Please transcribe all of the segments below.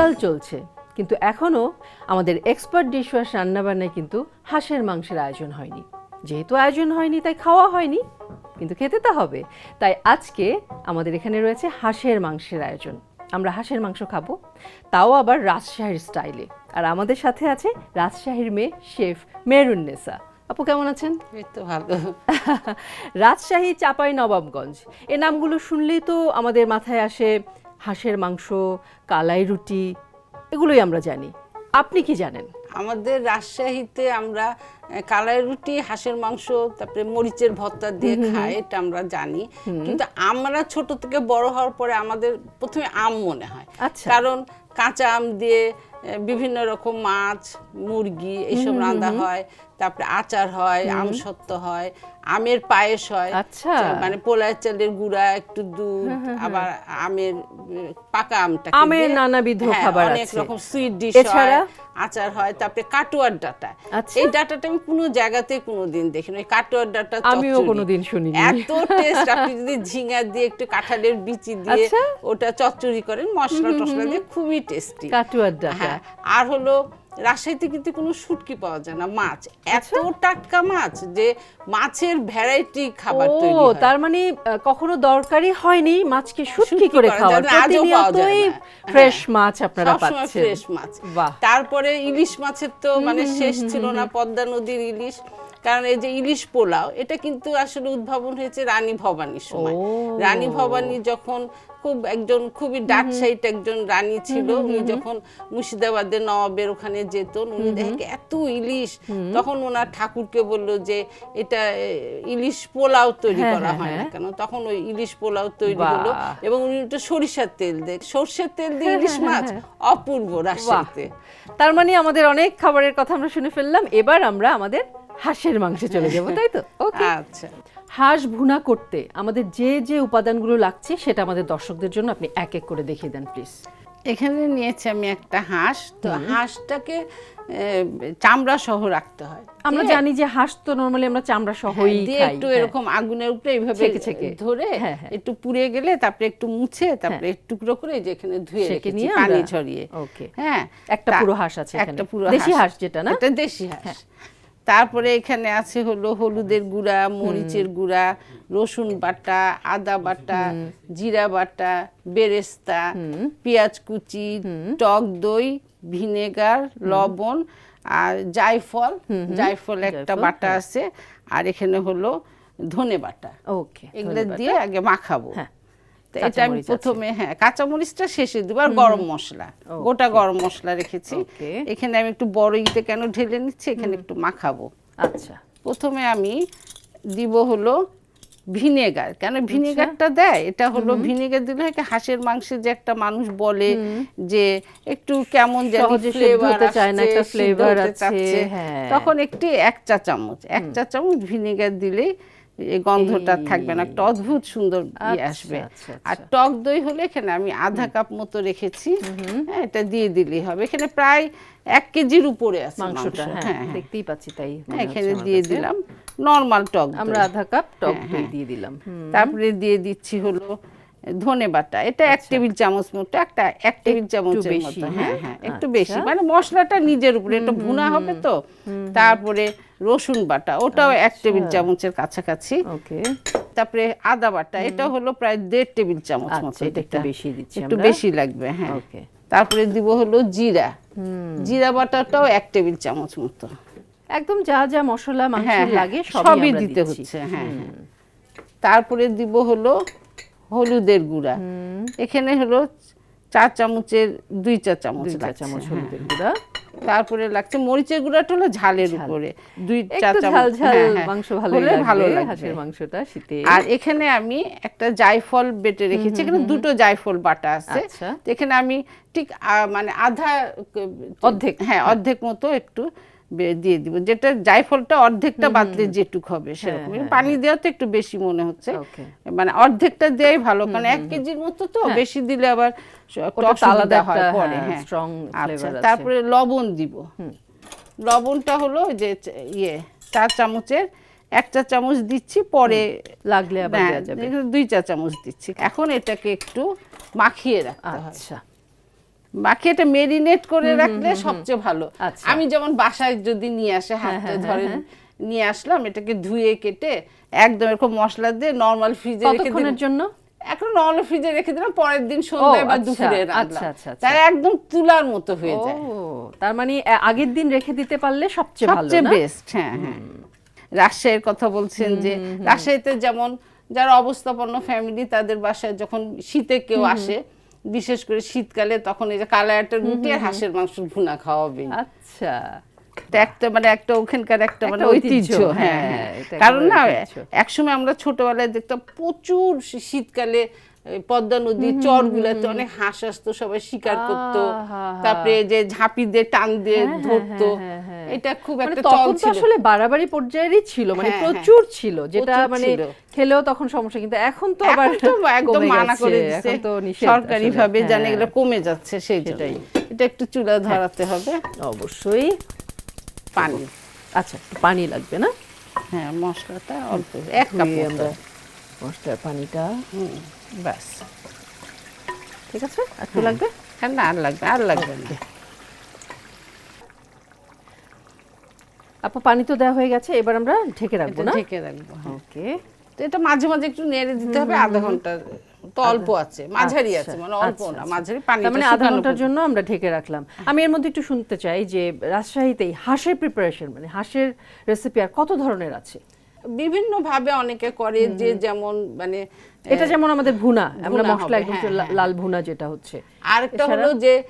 শীতকাল চলছে কিন্তু এখনও আমাদের এক্সপার্ট ডিশওয়াশ রান্নাবান্নায় কিন্তু হাঁসের মাংসের আয়োজন হয়নি। যেহেতু আয়োজন হয়নি তাই খাওয়া হয়নি কিন্তু খেতে তো হবে। তাই আজকে আমাদের এখানে রয়েছে হাঁসের মাংসের আয়োজন। আমরা হাঁসের মাংস খাব তাও আবার রাজশাহীর স্টাইলে। আর আমাদের সাথে আছে রাজশাহীর মেয়ে শেফ মেরুন্নেসা আপু কেমন আছেন? তো ভালো। রাজশাহী চাপাই নবাবগঞ্জ এ নামগুলো শুনলেই তো আমাদের মাথায় আসে হাঁসের মাংস কালাই রুটি এগুলোই আমরা জানি। আপনি কি জানেন? আমাদের রাজশাহীতে আমরা কালাই রুটি হাঁসের মাংস তারপরে মরিচের ভর্তা দিয়ে খাই এটা আমরা জানি। কিন্তু আমরা ছোট থেকে বড় হওয়ার পরে আমাদের প্রথমে আম মনে হয়। আচ্ছা। কারণ কাঁচা আম দিয়ে বিভিন্ন রকম মাছ মুরগি এইসব রান্না হয়। তারপরে আচার হয় আম সত্ত্ব হয় আমের পায়েস হয়। আচ্ছা। মানে পোলার চালের গুঁড়া একটু দুধ আবার আমের পাকা আমটা আমের নানাবিধ খাবার আছে। অনেক রকম সুইট ডিশ হয় আচার হয় তারপরে কাটুয়ার ডাটা। আচ্ছা। এই ডাটাটা আমি কোনো জায়গাতে কোনোদিন দেখিনি। ওই কাটুয়ার ডাটা আমিও। কোনোদিন শুনিনি। এত টেস্ট আপনি যদি ঝিঙা দিয়ে একটু কাঁঠালের বিচি দিয়ে আচ্ছা। ওটা চচ্চড়ি করেন মশলা টশলা দিয়ে খুবই টেস্টি কাটুয়ার ডাটা। হ্যাঁ আর হলো রাজশাহীতে কিন্তু কোনো শুটকি পাওয়া যায় না মাছ। আচ্ছা। এত টাটকা মাছ যে মাছের ভ্যারাইটি খাবার তৈরি হয়। তার মানে কখনো দরকারই হয়নি মাছকে শুটকি শুটকি করে খাওয়া খাওয়ার। প্রতিনিয়তই না। ফ্রেশ মাছ আপনারা পাচ্ছেন। ফ্রেশ মাছ। বাহ। তারপরে ইলিশ মাছের তো মানে শেষ ছিল না পদ্মা নদীর ইলিশ। কারণ এই যে ইলিশ পোলাও এটা কিন্তু আসলে উদ্ভাবন হয়েছে রানী ভবানীর সময়। রানী ভবানী যখন খুব একজন খুবই ডাক সাইট একজন রানী ছিল উনি যখন মুর্শিদাবাদের নবাবের ওখানে যেত উনি দেখে এত ইলিশ। তখন ওনার ঠাকুরকে বলল যে এটা ইলিশ পোলাও তৈরি হ্যাঁ, করা হ্যাঁ, হয় না হ্যাঁ। কেন? তখন ওই ইলিশ পোলাও তৈরি হলো এবং উনি একটু সরিষার তেল দেয়। সর্ষের তেল দিয়ে ইলিশ মাছ? অপূর্ব রাজশাহীতে। তার মানে আমাদের অনেক খাবারের কথা আমরা শুনে ফেললাম। এবার আমরা আমাদের হাঁসের মাংসে চলে যাব তাই তো ওকে আচ্ছা হাঁস ভুনা করতে আমাদের যে যে উপাদানগুলো লাগছে সেটা আমাদের দর্শকদের জন্য আপনি এক এক করে দেখিয়ে দেন প্লিজ এখানে নিয়েছি আমি একটা হাঁস তো হাঁসটাকে চামড়া সহ রাখতে হয় আমরা জানি যে হাঁস তো নরমালি আমরা চামড়া হ্যাঁ, সহই দিয়ে খাই একটু হ্যাঁ। এরকম আগুনের উপরে এইভাবে। ধরে হ্যাঁ। একটু পুড়ে গেলে তারপরে একটু মুছে তারপরে টুকরো করে যে এখানে ধুয়ে রেখেছি নিয়ে পানি ঝরিয়ে ওকে। হ্যাঁ একটা পুরো হাঁস আছে এখানে। একটা পুরো দেশি হাঁস যেটা না? এটা দেশি হাঁস তারপরে এখানে আছে হলো হলুদের গুঁড়া মরিচের গুঁড়া রসুন বাটা আদা বাটা জিরা বাটা বেরেস্তা পেঁয়াজ কুচি টক দই ভিনেগার লবণ আর জায়ফল। জায়ফল একটা বাটা আছে। আর এখানে হলো ধনে বাটা। ওকে এগুলো দিয়ে আগে মাখাবো। হ্যাঁ, তো এটা আমি প্রথমে হ্যাঁ কাঁচামরিচটা শেষে দিব আর গরম মশলা। গোটা গরম মশলা রেখেছি। এখানে আমি একটু বড় ইতে কেন ঢেলে নিচ্ছি এখানে একটু মাখাবো। আচ্ছা। প্রথমে আমি দিব হলো ভিনেগার। কেন ভিনেগারটা দেয়? এটা হলো ভিনেগার দিলে হয় হাঁসের মাংসে যে একটা মানুষ বলে যে একটু কেমন জানি ফ্লেভার হতে চায় না, একটা flavor আছে, হ্যাঁ। তখন একটি এক চা চামচ এক চা চামচ ভিনেগার দিলেই এই গন্ধটা থাকবে না একটা অদ্ভুত সুন্দর আচ্ছা, আসবে। আচ্ছা, আর টক দই হলে এখানে আমি আধা কাপ মতো রেখেছি। হ্যাঁ এটা দিয়ে দিলেই হবে। এখানে প্রায় এক কেজির উপরে আছে মাংসটা হ্যাঁ দেখতেই পাচ্ছি তাই হ্যাঁ, এখানে দিয়ে দিলাম নর্মাল টক আমরা আধা কাপ টক হ্যাঁ, দই হ্যাঁ। দিয়ে দিলাম। তারপরে দিয়ে দিচ্ছি হলো ধনে বাটা। এটা এক টেবিল চামচ মতো একটা এক টেবিল চামচের বেশি, মতো। হ্যাঁ? হ্যাঁ? হ্যাঁ একটু আচ্ছা। বেশি মানে মশলাটা নিজের উপরে একটু ভুনা হবে তো। তারপরে রসুন বাটা ওটাও এক টেবিল চামচের কাছাকাছি। ওকে। তারপরে আদা বাটা এটা হলো প্রায় দেড় টেবিল চামচ আচ্ছা, মতো এটা একটু বেশি দিচ্ছি একটু বেশি লাগবে হ্যাঁ। ওকে। তারপরে দিব হলো জিরা। জিরা বাটাটাও এক টেবিল চামচ মতো। একদম যা যা মশলা হ্যাঁ হ্যাঁ, লাগে সবই দিতে হচ্ছে হ্যাঁ হ্যাঁ। তারপরে দিব হলো হলুদের গুঁড়া। এখানে হলো চা চামচের দুই চা চামচ চা চামচ। হলুদের গুঁড়া। তারপরে লাগছে মরিচের গুঁড়াটা হলো ঝালের উপরে। দুই চা চামচ। ঝাল ঝাল হ্যাঁ, হ্যাঁ, মাংস ভালো ভালো লাগবে লাগবে। হাঁসের মাংসটা শীতে। আর এখানে আমি একটা জায়ফল বেটে রেখেছি এখানে দুটো জায়ফল বাটা আছে। আচ্ছা। এখানে আমি ঠিক আহ, মানে আধা অর্ধেক। হ্যাঁ। অর্ধেক মতো একটু দিয়ে দিব। যেটা জায়ফলটা অর্ধেকটা বাদলে যেটুক হবে সেরকম। পানি দেওয়া তো একটু বেশি মনে হচ্ছে। মানে অর্ধেকটা দেওয়াই ভালো কারণ এক কেজির মতো তো বেশি দিলে আবার আলাদা হয় পরে হ্যাঁ, হ্যাঁ। আচ্ছা তারপরে লবণ দিব। লবণটা হলো যে ইয়ে চার চামচের এক চা চামচ দিচ্ছি পরে লাগলে আবার হ্যাঁ, যাবে। দুই চা চামচ দিচ্ছি। এখন এটাকে একটু মাখিয়ে রাখতে হয়। আচ্ছা। বাকি এটা মেরিনেট করে রাখলে সবচেয়ে ভালো। আচ্ছা। আমি যেমন বাসায় যদি নিয়ে আসে হাতে ধরেন নিয়ে আসলাম এটাকে ধুয়ে কেটে একদম এরকম মশলা দিয়ে নর্মাল ফ্রিজে রেখে দিলাম। জন্য? এখন নর্মাল ফ্রিজে রেখে দিলাম পরের দিন সন্ধ্যায় বা আচ্ছা, দুপুরে আচ্ছা, রাখলাম আচ্ছা। একদম তুলার মতো হয়ে যায়। তার মানে আগের দিন রেখে দিতে পারলে সবচেয়ে ভালো সবচেয়ে বেস্ট হ্যাঁ হ্যাঁ। রাজশাহীর কথা বলছেন যে রাজশাহীতে যেমন যারা অবস্থাপন্ন ফ্যামিলি তাদের বাসায় যখন শীতে কেউ আসে বিশেষ করে শীতকালে তখন এই যে কালায়াটা রুটি আর হাঁসের মাংস ভুনা খাওয়াবে। আচ্ছা। একটা মানে একটা ওখানকার একটা মানে ঐতিহ্য, হ্যাঁ হ্যাঁ, হ্যাঁ এটা কারণ না। একসময় আমরা ছোটবেলায় দেখতাম প্রচুর শীতকালে পদ্মা নদীর চরগুলাতে অনেক হাঁস আসতো সবাই শিকার করতো। তারপরে যে ঝাঁপি দিয়ে টান দিয়ে হ্যাঁ, ধরতো। হ্যাঁ, হ্যাঁ, হ্যাঁ। এটা খুব মানে একটা চল ছিল। আসলে বাড়াবাড়ি পর্যায়েরই ছিল মানে। প্রচুর ছিল যেটা মানে খেলেও তখন সমস্যা কিন্তু এখন তো আবার একদম মানা করে দিচ্ছে তো সরকারি ভাবে জানে। এগুলো কমে যাচ্ছে সেই। জন্যই এটা একটু চুলা ধরাতে হবে। অবশ্যই। পানি। আচ্ছা পানি লাগবে না? হ্যাঁ মশলাটা অল্প এক কাপ আমরা মশলার পানিটা। হুম, ব্যাস। ঠিক আছে? আর লাগবে? হ্যাঁ না আর লাগবে আর লাগবে না। আপু পানি তো দেওয়া হয়ে গেছে এবার আমরা ঢেকে রাখব না? ঢেকে রাখব হ্যাঁ। ওকে। তো এটা মাঝে মাঝে একটু নেড়ে দিতে হবে আধা ঘণ্টা তো অল্প আছে মাঝারি আছে মানে অল্প আচ্ছা, না আচ্ছা। মাঝারি পানি মানে আধা ঘণ্টার জন্য আমরা ঢেকে রাখলাম। আমি এর মধ্যে একটু শুনতে চাই যে রাজশাহীতেই হাঁসের প্রিপারেশন মানে হাঁসের রেসিপি আর কত ধরনের আছে? বিভিন্ন ভাবে অনেকে করে যে যেমন মানে এটা যেমন আমাদের ভুনা আমরা মশলা একদম হ্যাঁ, হ্যাঁ। লাল ভুনা যেটা হচ্ছে। আরেকটা? হলো যে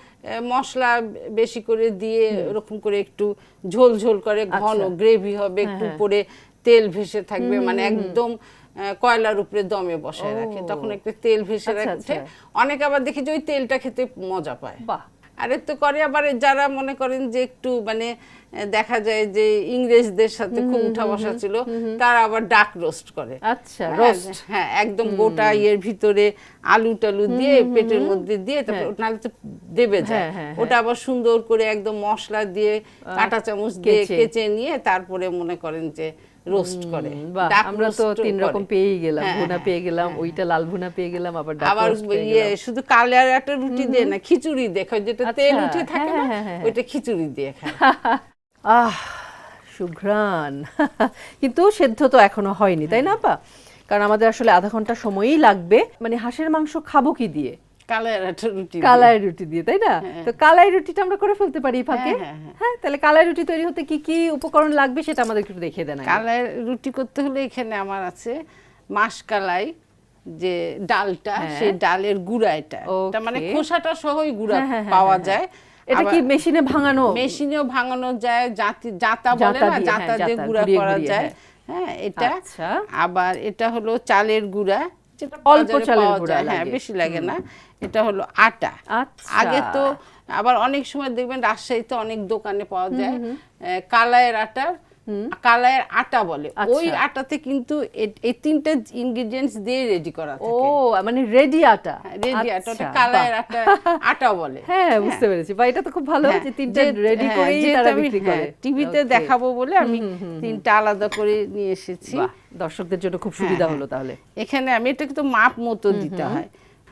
মশলা বেশি করে দিয়ে এরকম করে একটু ঝোল ঝোল করে ঘন আচ্ছা। গ্রেভি হবে একটু হ্যাঁ, উপরে তেল ভেসে থাকবে মানে একদম কয়লার উপরে দমে বসায় রাখে। তখন একটু তেল ভেসে রাখছে। রাখে আচ্ছা। অনেকে আবার দেখি যে ওই তেলটা খেতে মজা পায়। বাহ। আরে তো করে আবার যারা মনে করেন যে একটু মানে দেখা যায় যে ইংরেজদের সাথে খুব উঠা বসা ছিল তারা আবার ডাক রোস্ট করে। আচ্ছা হ্যাঁ, রোস্ট হ্যাঁ একদম গোটা ইয়ের ভিতরে আলু টালু দিয়ে পেটের মধ্যে দিয়ে তারপর নাহলে তো দেবে যায় হ্যাঁ, হ্যাঁ, ওটা আবার সুন্দর করে একদম মশলা দিয়ে কাঁটা চামচ দিয়ে কেচে। নিয়ে তারপরে মনে করেন যে রোস্ট করে। আমরা তো তিন রকম। পেয়েই গেলাম হ্যাঁ, ভুনা হ্যাঁ, পেয়ে গেলাম ওইটা লাল ভুনা পেয়ে গেলাম আবার আবার ইয়ে শুধু কালের একটা রুটি দিয়ে না খিচুড়ি দেখো যেটা তেল আচ্ছা, উঠে থাকে হ্যাঁ, না হ্যাঁ, হ্যাঁ, ওইটা খিচুড়ি দিয়ে খায়। আহ সুঘ্রাণ। কিন্তু সেদ্ধ তো এখনও হয়নি তাই না আপা? কারণ আমাদের আসলে আধা ঘণ্টা সময়ই লাগবে। মানে হাঁসের মাংস খাব কি দিয়ে। কালাই রুটি দিয়ে। তাই না? তো কালাই রুটিটা আমরা করে ফেলতে পারি ফাঁকে? হ্যাঁ, হ্যাঁ, হ্যাঁ তাহলে কালাই রুটি তৈরি হতে কি কি উপকরণ লাগবে সেটা আমাদের একটু দেখিয়ে দেন কালাই রুটি করতে হলে এখানে আমার আছে মাসকালাই যে ডালটা হ্যাঁ। সেই ডালের গুঁড়া এটা মানে খোসাটা সহই গুঁড়া হ্যাঁ, হ্যাঁ, হ্যাঁ, পাওয়া হ্যাঁ, যায়। এটা কি মেশিনে ভাঙানো? মেশিনেও ভাঙানো যায় জাতি জাতা বলে না জাতা হ্যাঁ, দিয়ে জাঁতা, গুঁড়া করা যায়। হ্যাঁ। এটা আচ্ছা। আবার এটা হলো চালের গুঁড়া যেটা অল্প চালের গুঁড়া হ্যাঁ বেশি লাগে না। এটা হলো আটা। আচ্ছা। আগে তো আবার অনেক সময় দেখবেন রাজশাহীতে অনেক দোকানে পাওয়া যায় কালায়ের আটা কালায়ের আটা বলে। ওই আচ্ছা। আটাতে কিন্তু এই তিনটে ইনগ্রেডিয়েন্টস দিয়ে রেডি করা থাকে। ও মানে রেডি আটা। রেডি আটা ওটা আচ্ছা, কালায়ের আটা আটা বলে। হ্যাঁ বুঝতে পেরেছি। বা এটা তো খুব ভালো হ্যাঁ, যে তিনটা রেডি হ্যাঁ, যেহেতু তারা বিক্রি হ্যাঁ, করে। টিভিতে দেখাবো বলে আমি তিনটা আলাদা করে নিয়ে এসেছি। দর্শকদের জন্য খুব সুবিধা হলো তাহলে। এখানে আমি এটা কিন্তু মাপ মতো দিতে হয়।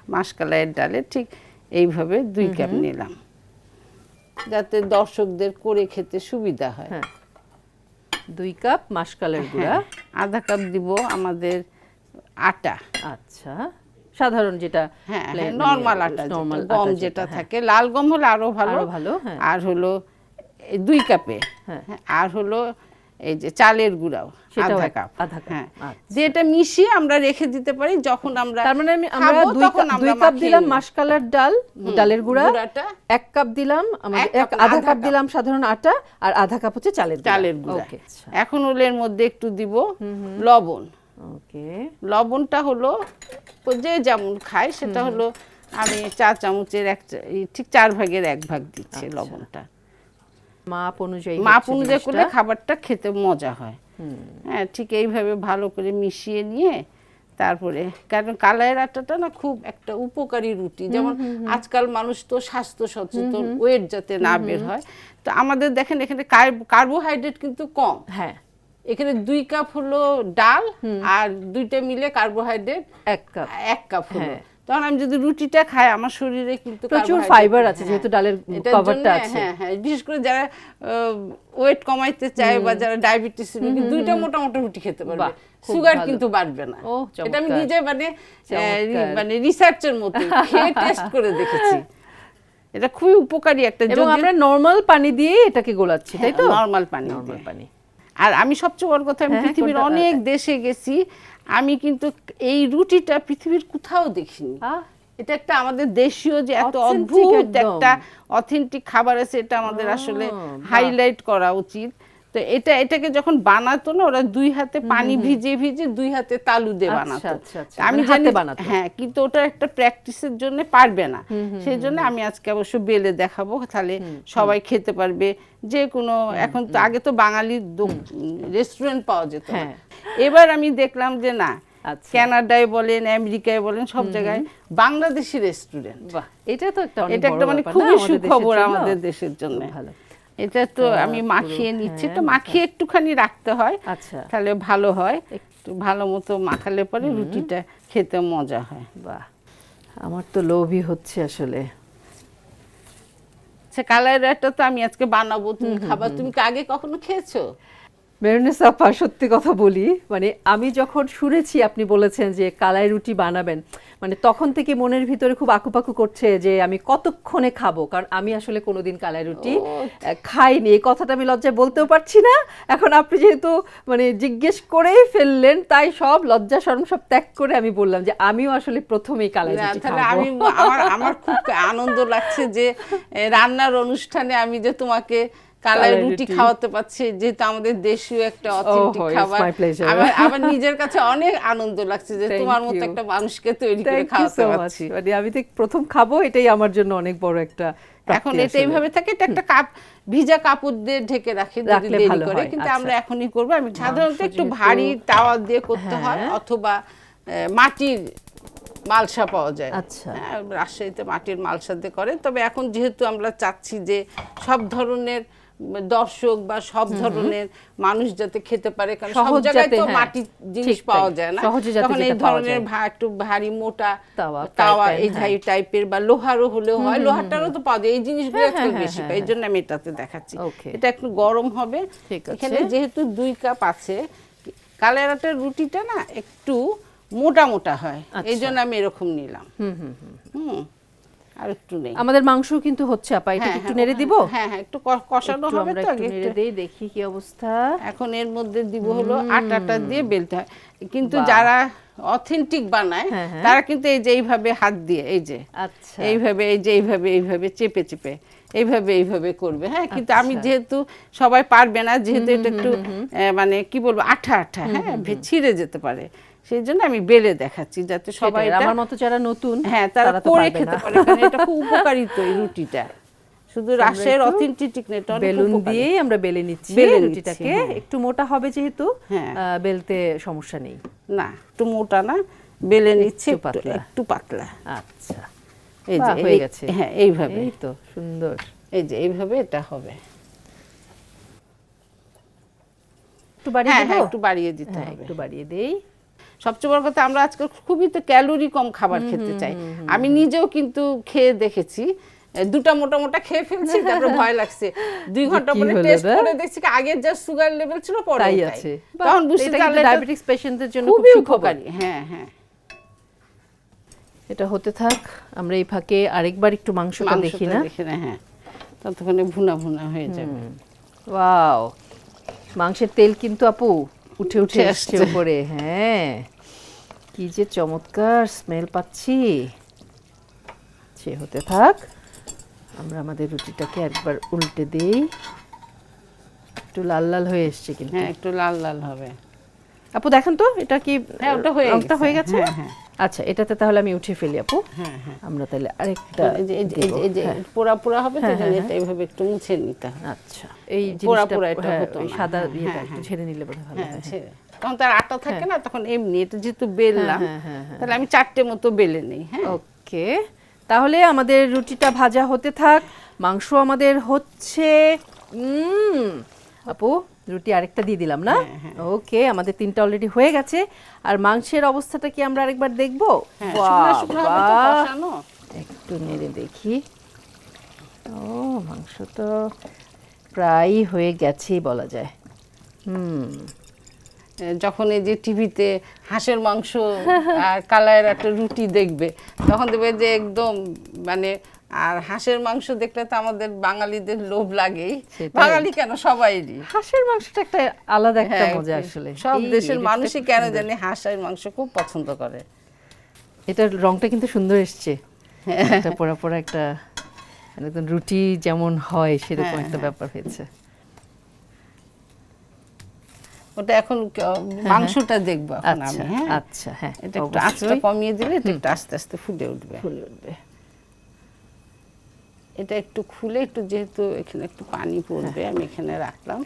মাস মাসকালাইয়ের ডালে ঠিক এইভাবে দুই কাপ নিলাম। যাতে দর্শকদের করে খেতে সুবিধা হয়। হ্যাঁ। দুই কাপ মাসকালের গুঁড়া হ্যাঁ, আধা কাপ দিব আমাদের আটা আচ্ছা সাধারণ যেটা হ্যাঁ plain মানে নর্মাল আটা নরমাল যেটা, গম যেটা হ্যাঁ। থাকে লাল গম হলে আরও ভালো আরও ভালো, হ্যাঁ। আর হলো দুই কাপে হ্যাঁ। হ্যাঁ, আর হলো এই যে চালের গুঁড়াও আধা কাপ। আধা কাপ, হ্যাঁ আচ্ছা। যেটা মিশিয়ে আমরা রেখে দিতে পারি যখন আমরা তার মানে আমি আমরা দুই কাপ দিলাম। মাসকালার ডাল ডালের গুঁড়া। এক কাপ দিলাম আধা কাপ। দিলাম সাধারণ আটা আর আধা কাপ হচ্ছে চালের চালের গুঁড়া। আচ্ছা। এখন হলো এর মধ্যে একটু দিব লবণ। ওকে লবণটা হলো যে যেমন খায় সেটা হলো আমি চা চামচের এক ঠিক চার ভাগের এক ভাগ দিচ্ছি আচ্ছা। লবণটা। মাপ অনুযায়ী মাপ অনুযায়ী করলে খাবারটা খেতে মজা হয়। হ্যাঁ ঠিক এইভাবে ভালো করে মিশিয়ে নিয়ে তারপরে কারণ কালাইয়ের আটাটা না খুব একটা উপকারী রুটি। যেমন আজকাল মানুষ তো স্বাস্থ্য সচেতন ওয়েট যাতে না বের হয়। তো আমাদের দেখেন এখানে কার্বোহাইড্রেট কিন্তু কম। হ্যাঁ। এখানে দুই কাপ হলো ডাল আর দুইটা মিলে কার্বোহাইড্রেট এক কাপ। এক কাপ হলো। হ্যাঁ। তখন আমি যদি রুটিটা খাই আমার শরীরে কিন্তু প্রচুর ফাইবার আছে হ্যাঁ। যেহেতু ডালের কভারটা আছে। হ্যাঁ হ্যাঁ বিশেষ করে যারা ওয়েট কমাইতে চায় বা যারা ডায়াবেটিস রোগী দুইটা মোটামুটি রুটি খেতে পারবে। সুগার কিন্তু বাড়বে না। এটা আমি নিজে মানে। মানে রিসার্চের মতো খেয়ে টেস্ট করে দেখেছি। এটা খুবই উপকারী একটা এবং আমরা নর্মাল পানি দিয়ে এটাকে গোলাচ্ছি তাই তো? নর্মাল পানি নর্মাল। পানি। আর আমি সবচেয়ে বড় কথা আমি হ্যাঁ, পৃথিবীর অনেক দেশে গেছি আমি কিন্তু এই রুটিটা পৃথিবীর কোথাও দেখিনি। এটা একটা আমাদের দেশীয় যে এত অদ্ভুত একটা অথেন্টিক খাবার আছে এটা আমাদের আসলে হাইলাইট করা উচিত। তো এটা এটাকে যখন বানাতো না ওরা দুই হাতে পানি ভিজে ভিজে দুই হাতে তালু দিয়ে আচ্ছা, বানাতো। আচ্ছা, আচ্ছা। আমি মানে হাতে বানাতো। হ্যাঁ কিন্তু ওটা একটা প্র্যাকটিসের জন্য পারবে না। সেই জন্য আমি আজকে অবশ্য বেলে দেখাবো তাহলে সবাই খেতে পারবে। যে কোনো এখন তো আগে তো বাঙালির রেস্টুরেন্ট পাওয়া যেত হ্যাঁ। এবার আমি দেখলাম যে না। কানাডায় বলেন আমেরিকায় বলেন সব জায়গায় বাংলাদেশি রেস্টুরেন্ট এটা তো একটা এটা একটা মানে খুবই সুখবর আমাদের দেশের জন্য। ভালো। এটা তো হ্যাঁ, আমি মাখিয়ে নিচ্ছি তো মাখিয়ে একটুখানি রাখতে হয় আচ্ছা। তাহলে ভালো হয়। একটু। ভালো মতো মাখালে পরে রুটিটা খেতে মজা হয়। বাহ আমার তো লোভই হচ্ছে আসলে। আচ্ছা কালাই রায়টা তো আমি আজকে বানাবো তুমি খাবার তুমি কি আগে কখনো খেয়েছো? মেরনেস আপা সত্যি কথা বলি মানে আমি যখন শুনেছি আপনি বলেছেন যে কালাই রুটি বানাবেন মানে তখন থেকে মনের ভিতরে খুব আকুপাকু করছে যে আমি কতক্ষণে খাব কারণ আমি আসলে কোনোদিন কালাই রুটি খাইনি। এই কথাটা আমি লজ্জায় বলতেও পারছি না। এখন আপনি যেহেতু মানে জিজ্ঞেস করেই ফেললেন তাই সব লজ্জা শরম সব ত্যাগ করে আমি বললাম যে আমিও আসলে প্রথমেই কালাই রুটি খাব। আমি আমার আমার খুব আনন্দ লাগছে যে রান্নার অনুষ্ঠানে আমি যে তোমাকে কালাই কালাই রুটি। খাওয়াতে পারছি যেহেতু আমাদের দেশীয় একটা অথেন্টিক খাবার আমার আমার নিজের কাছে অনেক আনন্দ লাগছে যে তোমার মতো একটা মানুষকে তৈরি করে খাওয়াতে পারছি মানে আমি তো প্রথম খাব এটাই আমার জন্য অনেক বড় একটা এখন এটা এইভাবে থাকে এটা একটা কাপ ভিজা কাপড় দিয়ে ঢেকে রাখি যদি দেরি করে কিন্তু আচ্ছা। আমরা এখনই করব আমি সাধারণত একটু ভারী তাওয়া দিয়ে করতে হয় হ্যাঁ। অথবা আহ, মাটির মালসা পাওয়া যায় আচ্ছা। হ্যাঁ, রাজশাহীতে মাটির মালসা দিয়ে করে তবে এখন যেহেতু আমরা চাচ্ছি যে সব ধরনের দর্শক বা সব ধরনের মানুষ যাতে খেতে পারে কারণ সব জায়গায় তো হ্যাঁ, মাটির জিনিস পাওয়া যায় না। তখন এই ধরনের একটু ভারী মোটা তাওয়া, এই হ্যাঁ। টাইপের বা লোহারও হলেও হয় লোহারটারও তো পাওয়া যায়। এই জিনিসগুলো আজকাল হ্যাঁ, বেশি পাই এই জন্য আমি এটাতে দেখাচ্ছি. এটা একটু গরম হবে। এখানে যেহেতু দুই কাপ আছে কালেরাটার রুটিটা না একটু মোটা মোটা হয় এই আচ্ছা। জন্য আমি এরকম নিলাম। হুম হুম। হুম। আর একটু নেই। আমাদের মাংস কিন্তু হচ্ছে আপা এটা হ্যাঁ, একটু হ্যাঁ, নেড়ে দিব? হ্যাঁ হ্যাঁ একটু কষানো হবে তো একটু আগে নেড়ে। দেই দেখি কি অবস্থা। এখন এর মধ্যে দিব হলো আটাটা দিয়ে বেলতে হয়। কিন্তু যারা অথেন্টিক বানায় হ্যাঁ, হ্যাঁ। তারা কিন্তু এই যে এইভাবে হাত দিয়ে এই যে আচ্ছা। এইভাবে এই যে এইভাবে এইভাবে চেপে চেপে এইভাবে এইভাবে করবে। হ্যাঁ কিন্তু আমি আচ্ছা। যেহেতু সবাই পারবে না যেহেতু এটা একটু মানে কি বলব আঠা আঠা হ্যাঁ ছিঁড়ে যেতে পারে। সেই জন্য আমি বেলে দেখাচ্ছি যাতে সবাই আমার মতো যারা নতুন হ্যাঁ তারা করে খেতে পারে কারণ এটা খুব উপকারী তো এই রুটিটা। শুধু রাশের অথেন্টিক এটা বেলুন। দিয়েই আমরা বেলে নিচ্ছি বেলে রুটিটাকে। হ্যাঁ। একটু মোটা হবে যেহেতু হ্যাঁ। বেলতে সমস্যা নেই। না একটু মোটা না বেলে নিচ্ছে পাতলা। একটু পাতলা। আচ্ছা। এই যে হয়ে গেছে। হ্যাঁ এইভাবে। এই তো সুন্দর। এই যে এইভাবে এটা হবে। একটু বাড়িয়ে হ্যাঁ দেবো? হ্যাঁ একটু বাড়িয়ে দিতে হ্যাঁ, হবে। একটু বাড়িয়ে দেই। সবচেয়ে বড় কথা আমরা আজকাল খুবই তো ক্যালোরি কম খাবার খেতে চাই। আমি নিজেও কিন্তু খেয়ে দেখেছি দুটা মোটা মোটা খেয়ে ফেলছি তারপরে ভয় লাগছে। দুই ঘণ্টা পরে টেস্ট করে দেখছি কি আগের যা সুগার লেভেল ছিল পরে তাই আছে। তখন বুঝতে পারলে এটা ডায়াবেটিস পেশেন্টদের জন্য খুব খুবই উপকারী হ্যাঁ হ্যাঁ। এটা হতে থাক আমরা এই ফাঁকে আরেকবার একটু মাংসটা দেখি না? দেখি না হ্যাঁ। ততক্ষণে ভুনা ভুনা হয়ে যাবে। ওয়াও মাংসের তেল কিন্তু আপু উঠে উঠে আসছে। উপরে হ্যাঁ কি যে চমৎকার স্মেল পাচ্ছি সে হতে থাক আমরা আমাদের রুটিটাকে একবার উল্টে দিই একটু লাল লাল হয়ে এসছে কিন্তু হ্যাঁ একটু লাল লাল হবে আপু দেখেন তো এটা কি হ্যাঁ, ওটা হয়ে গেছে। হয়ে গেছে হ্যাঁ, হ্যাঁ। আচ্ছা এটাতে তাহলে আমি উঠে ফেলি আপু। হ্যাঁ হ্যাঁ। আমরা তাহলে আরেকটা এই যে হ্যাঁ। পোড়া পোড়া হবে তো এটা এইভাবে একটু মুছে নিতে হবে আচ্ছা এই পোড়া পোড়া এটা হতো সাদা ইয়েটা হ্যাঁ, একটু। ছেড়ে নিলে বোধহয় ভালো হ্যাঁ তখন তার আটা থাকে না তখন এমনি এটা যেহেতু বেললাম। তাহলে আমি চারটে মতো বেলে নেই হ্যাঁ। ওকে তাহলে আমাদের রুটিটা ভাজা হতে থাক। মাংস আমাদের হচ্ছে উম, আপু? রুটি আরেকটা দিয়ে দিলাম না? হ্যাঁ, ওকে আমাদের তিনটা অলরেডি হয়ে গেছে। আর মাংসের অবস্থাটা কি আমরা আরেকবার দেখব? হ্যাঁ একটু নেড়ে দেখি। ও মাংস তো প্রায় হয়ে গেছেই বলা যায়। হুম। যখন এই যে টিভিতে হাঁসের মাংস আর কালায়ের একটা রুটি দেখবে তখন দেখবে যে একদম মানে আর হাঁসের মাংস দেখলে তো আমাদের বাঙালিদের লোভ লাগেই। বাঙালি কেন? সবাইরই। হাঁসের মাংসটা একটা আলাদা একটা হ্যাঁ, মজা আসলে। সব দেশের মানুষই কেন জানি হাঁসের মাংস খুব পছন্দ করে। এটার রংটা কিন্তু সুন্দর এসছে। হ্যাঁ। একটা পোড়া পোড়া একটা একদম রুটি যেমন হয় সেরকম হ্যাঁ, একটা ব্যাপার হয়েছে। ওটা এখন মাংসটা দেখব এখন আচ্ছা আমি হ্যাঁ। আচ্ছা হ্যাঁ এটা একটু আঁচটা কমিয়ে দিলে এটা একটু আস্তে আস্তে ফুটে উঠবে। ফুলে উঠবে। এটা একটু খুলে একটু যেহেতু এখানে একটু পানি পড়বে আমি এখানে রাখলাম।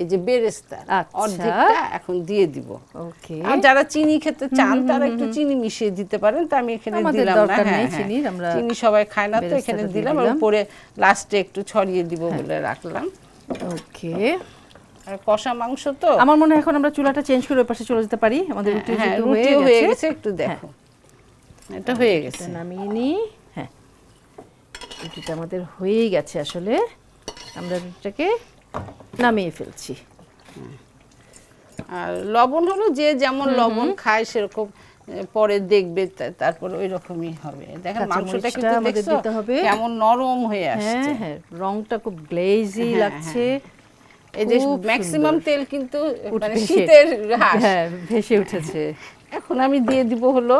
এই যে বেরেস্তা আচ্ছা। অর্ধেকটা এখন দিয়ে দিব। ওকে। আর যারা চিনি খেতে চান তারা একটু চিনি মিশিয়ে দিতে পারেন তো আমি এখানে দিলাম না। হ্যাঁ, হ্যাঁ। আমরা চিনি সবাই খায় না তো এখানে দিলাম আর। হ্যাঁ। উপরে লাস্টে একটু ছড়িয়ে দিব বলে রাখলাম। ওকে। আর কষা মাংস তো? আমার মনে হয় এখন আমরা চুলাটা চেঞ্জ করে ওই পাশে চলে যেতে পারি। আমাদের রুটি হ্যাঁ হয়ে হয়ে গেছে। একটু দেখো। এটা হয়ে গেছে। নামিয়ে নিই। হ্যাঁ রুটিটা আমাদের হয়েই গেছে আসলে। আমরা রুটিটাকে নামিয়ে ফেলছি। আর লবণ হলো যে যেমন লবণ খায় সেরকম পরে দেখবে তারপর ওই রকমই হবে। দেখেন মাংসটা কিন্তু আমাদের দেখছ দিতে হবে। কেমন নরম হয়ে আসছে। হ্যাঁ হ্যাঁ রংটা খুব গ্লেজি হ্যাঁ, লাগছে। এই যে ম্যাক্সিমাম তেল কিন্তু মানে শীতের হ্যাঁ ভেসে উঠেছে। এখন আমি দিয়ে দিব হলো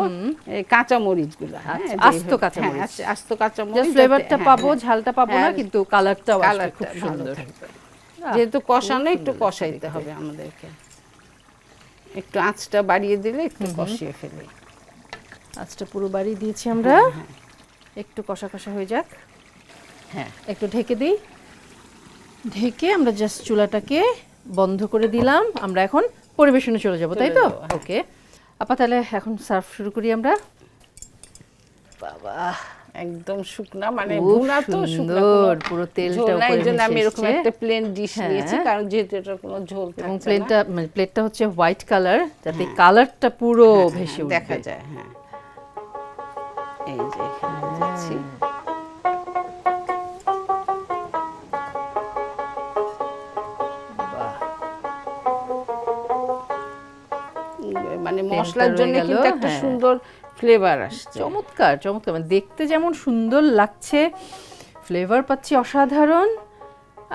কাঁচা মরিচগুলা আচ্ছা, আস্ত কাঁচা মরিচ। আস্ত কাঁচা মরিচ ফ্লেভারটা হ্যাঁ, পাবো হ্যাঁ। ঝালটা পাবো না হ্যাঁ, কিন্তু কালারটা খুব সুন্দর। যেহেতু কষানো একটু কষাইতে হবে আমাদেরকে। একটু আঁচটা বাড়িয়ে দিলে একটু কষিয়ে ফেলি। আঁচটা পুরো বাড়িয়ে দিয়েছি আমরা। হ্যাঁ, একটু কষা কষা হয়ে যাক। হ্যাঁ। একটু ঢেকে দিই। ঢেকে আমরা জাস্ট চুলাটাকে বন্ধ করে দিলাম। আমরা এখন পরিবেশনে চলে যাব তাই তো? হ্যাঁ। ওকে আপা তাহলে এখন সার্ভ শুরু করি আমরা। বাবা একদম শুকনা মানে ভুনা তো শুকনা সুন্দর, পুরো তেলটা উপরে এই জন্য আমি এরকম একটা প্লেন ডিশ হ্যাঁ। নিয়েছি কারণ যেহেতু এটা কোনো ঝোল এবং থাকছে না। প্লেটটা মানে প্লেটটা হচ্ছে হোয়াইট কালার যাতে কালারটা পুরো ভেসে হ্যাঁ, দেখা যায় হ্যাঁ। এই যে এখানে মশলার জন্য কিন্তু একটা হ্যাঁ। সুন্দর ফ্লেভার আসছে। চমৎকার চমৎকার। মানে দেখতে যেমন সুন্দর লাগছে ফ্লেভার পাচ্ছি অসাধারণ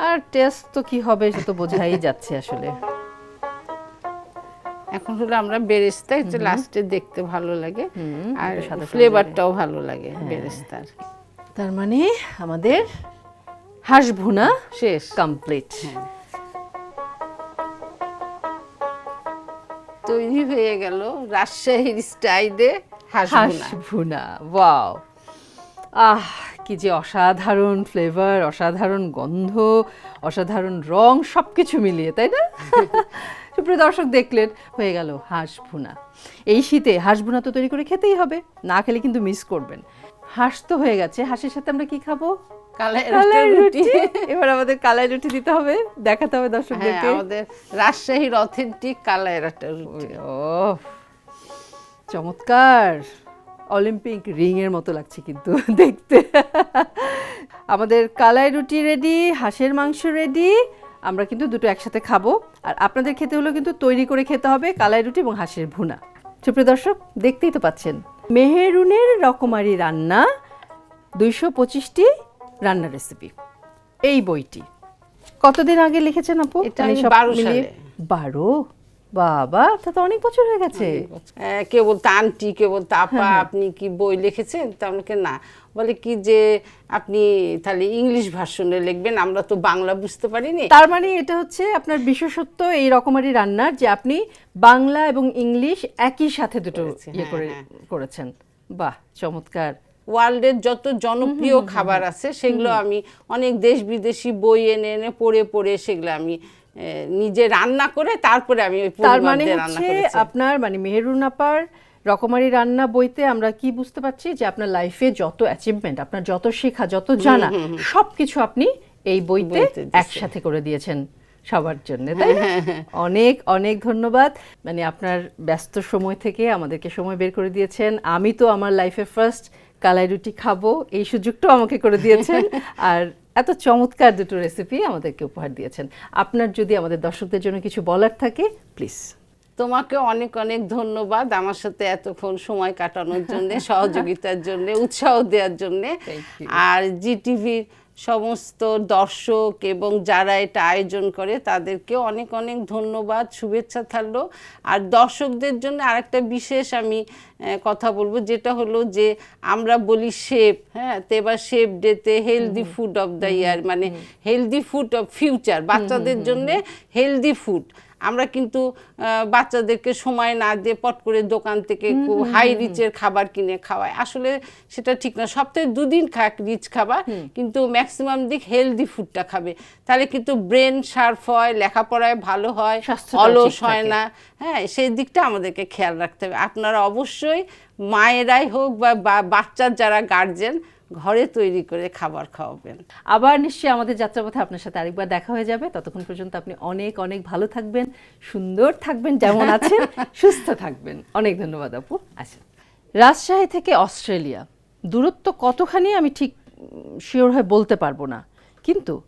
আর টেস্ট তো কি হবে সে তো বোঝাই যাচ্ছে আসলে। এখন হলো আমরা বেরেস্তা এটা লাস্টে দেখতে ভালো লাগে আর একটু ফ্লেভারটাও ভালো লাগে হ্যাঁ। বেরেস্তার। তার মানে আমাদের হাঁস ভুনা শেষ কমপ্লিট তৈরি হয়ে গেল রাজশাহীর স্টাইলে হাঁস হাঁস ভুনা। ভুনা ওয়াও। আহ কি যে অসাধারণ ফ্লেভার অসাধারণ গন্ধ অসাধারণ রং সব কিছু মিলিয়ে তাই না? সুপ্রিয় দর্শক দেখলেন হয়ে গেল হাঁস ভুনা এই শীতে হাঁস ভুনা তো তৈরি করে খেতেই হবে না খেলে কিন্তু মিস করবেন। হাঁস তো হয়ে গেছে। হাঁসের সাথে আমরা কি খাব? কালাই কালাই রুটি। এবার আমাদের কালাই রুটি দিতে হবে দেখাতে হবে হ্যাঁ দর্শকদেরকে আমাদের রাজশাহীর অথেন্টিক একটা রুটি। ও চমৎকার। অলিম্পিক রিং এর মতো লাগছে কিন্তু দেখতে। আমাদের কালাই রুটি রেডি হাঁসের মাংস রেডি আমরা কিন্তু দুটো একসাথে খাব। আর আপনাদের খেতে হলেও কিন্তু তৈরি করে খেতে হবে কালাই রুটি এবং হাঁসের ভুনা। সুপ্রিয় দর্শক দেখতেই তো পাচ্ছেন। মেহেরুনের রকমারি রান্না দুইশো পঁচিশটি রান্না রেসিপি এই বইটি কতদিন আগে লিখেছেন আপু এটা মানে আমি সব 12 মিলিয়ে? সালে। বারো বাবা তা তো অনেক বছর হয়ে গেছে। আহ, কেউ বলতো আন্টি কেউ বলতো হ্যাঁ, আপা আপনি কি বই লিখেছেন? তা আমাকে না। বলে কি যে আপনি তাহলে ইংলিশ ভার্সনে লিখবেন আমরা তো বাংলা বুঝতে পারিনি। তার মানে এটা হচ্ছে আপনার বিশেষত্ব এই রকমারি রান্নার যে আপনি বাংলা এবং ইংলিশ একই সাথে দুটো ইয়ে হ্যাঁ, করে হ্যাঁ। করেছেন। বাহ চমৎকার। ওয়ার্ল্ডের যত জনপ্রিয় খাবার আছে সেগুলো আমি অনেক দেশ বিদেশি বই এনে এনে পড়ে পড়ে সেগুলো আমি নিজে রান্না করে তারপরে আমি ওই তার মানে হচ্ছে আপনার মানে মেহেরুন আপার রকমারি রান্না বইতে আমরা কি বুঝতে পারছি? যে আপনার লাইফে যত অ্যাচিভমেন্ট আপনার যত শেখা যত জানা সবকিছু আপনি এই বইতে একসাথে করে দিয়েছেন সবার জন্য তাই না? অনেক অনেক ধন্যবাদ। মানে আপনার ব্যস্ত সময় থেকে আমাদেরকে সময় বের করে দিয়েছেন। আমি তো আমার লাইফে ফার্স্ট কালাই রুটি খাব এই সুযোগটাও আমাকে করে দিয়েছেন। আর এত চমৎকার দুটো রেসিপি আমাদেরকে উপহার দিয়েছেন। আপনার যদি আমাদের দর্শকদের জন্য কিছু বলার থাকে প্লিজ তোমাকে অনেক অনেক ধন্যবাদ আমার সাথে এতক্ষণ সময় কাটানোর জন্য সহযোগিতার জন্য উৎসাহ দেওয়ার জন্য। আর জি টিভির সমস্ত দর্শক এবং যারা এটা আয়োজন করে তাদেরকে অনেক অনেক ধন্যবাদ শুভেচ্ছা থাকল। আর দর্শকদের জন্য আরেকটা বিশেষ আমি কথা বলব যেটা হলো যে আমরা বলি শেপ হ্যাঁ? তো এবার শেপ ডেতে healthy food of the year মানে হেলদি ফুড অফ ফিউচার বাচ্চাদের জন্য হেলদি ফুড আমরা কিন্তু বাচ্চাদেরকে সময় না দিয়ে পট করে দোকান থেকে খুব হাই রিচের খাবার কিনে খাওয়াই। আসলে সেটা ঠিক না। সপ্তাহে দুদিন খাক রিচ খাবার কিন্তু ম্যাক্সিমাম দিক হেলদি ফুডটা খাবে। তাহলে কিন্তু ব্রেন শার্প হয় লেখাপড়ায় ভালো হয় অলস হয় না। হ্যাঁ সেই দিকটা আমাদেরকে খেয়াল রাখতে হবে। আপনারা অবশ্যই মায়েরাই হোক বা- বাচ্চার যারা গার্জেন ঘরে তৈরি করে খাবার খাওয়াবেন। আবার নিশ্চয়ই আমাদের যাত্রাপথে আপনার সাথে আরেকবার দেখা হয়ে যাবে। ততক্ষণ পর্যন্ত আপনি অনেক অনেক ভালো থাকবেন সুন্দর থাকবেন যেমন আছেন সুস্থ থাকবেন। অনেক ধন্যবাদ আপু। আচ্ছা রাজশাহী থেকে অস্ট্রেলিয়া। দূরত্ব কতখানি আমি ঠিক শিওর হয়ে বলতে পারব না। কিন্তু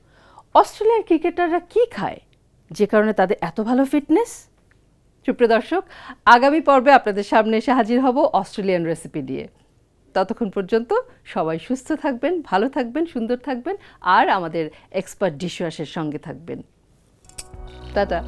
অস্ট্রেলিয়ার ক্রিকেটাররা কি খায়? যে কারণে তাদের এত ভালো ফিটনেস সুপ্রিয় দর্শক আগামী পর্বে আপনাদের সামনে এসে হাজির হব অস্ট্রেলিয়ান রেসিপি দিয়ে ততক্ষণ পর্যন্ত সবাই সুস্থ থাকবেন, ভালো থাকবেন, সুন্দর থাকবেন আর আমাদের এক্সপার্ট ডিশওয়াশের সঙ্গে থাকবেন। টাটা।